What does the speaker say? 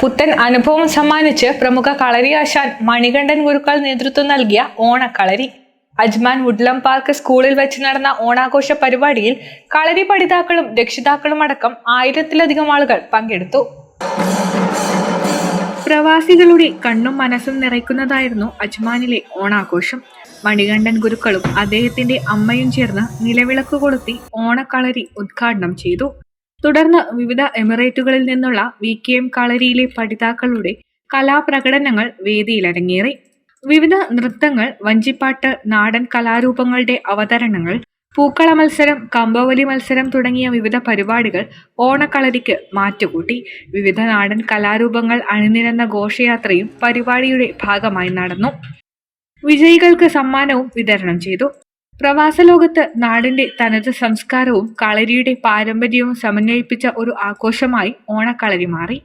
പുത്തൻ അനുഭവം സമ്മാനിച്ച് പ്രമുഖ കളരി ആശാൻ മണികണ്ഠൻ ഗുരുക്കൾ നേതൃത്വം നൽകിയ ഓണക്കളരി. അജ്മാൻ വുഡ്ലം പാർക്ക് സ്കൂളിൽ വെച്ച് നടന്ന ഓണാഘോഷ പരിപാടിയിൽ കളരി പഠിതാക്കളും രക്ഷിതാക്കളും അടക്കം ആയിരത്തിലധികം ആളുകൾ പങ്കെടുത്തു. പ്രവാസികളുടെ കണ്ണും മനസ്സും നിറയ്ക്കുന്നതായിരുന്നു അജ്മാനിലെ ഓണാഘോഷം. മണികണ്ഠൻ ഗുരുക്കളും അദ്ദേഹത്തിന്റെ അമ്മയും ചേർന്ന് നിലവിളക്ക് കൊളുത്തി ഓണക്കളരി ഉദ്ഘാടനം ചെയ്തു. തുടർന്ന് വിവിധ എമിറേറ്റുകളിൽ നിന്നുള്ള വി കെ എം കളരിയിലെ പഠിതാക്കളുടെ കലാപ്രകടനങ്ങൾ വേദിയിൽ അരങ്ങേറി വിവിധ നൃത്തങ്ങൾ വഞ്ചിപ്പാട്ട് നാടൻ കലാരൂപങ്ങളുടെ അവതരണങ്ങൾ പൂക്കള മത്സരം കമ്പവലി മത്സരം തുടങ്ങിയ വിവിധ പരിപാടികൾ ഓണക്കളരിക്ക് മാറ്റുകൂട്ടി. വിവിധ നാടൻ കലാരൂപങ്ങൾ അണിനിരന്ന ഘോഷയാത്രയും പരിപാടിയുടെ ഭാഗമായി നടന്നു. വിജയികൾക്ക് സമ്മാനവും വിതരണം ചെയ്തു. പ്രവാസ ലോകത്ത് നാടിന്റെ തനത് സംസ്കാരവും കളരിയുടെ പാരമ്പര്യവും സമന്വയിപ്പിച്ച ഒരു ആഘോഷമായി ഓണക്കളരി മാറി.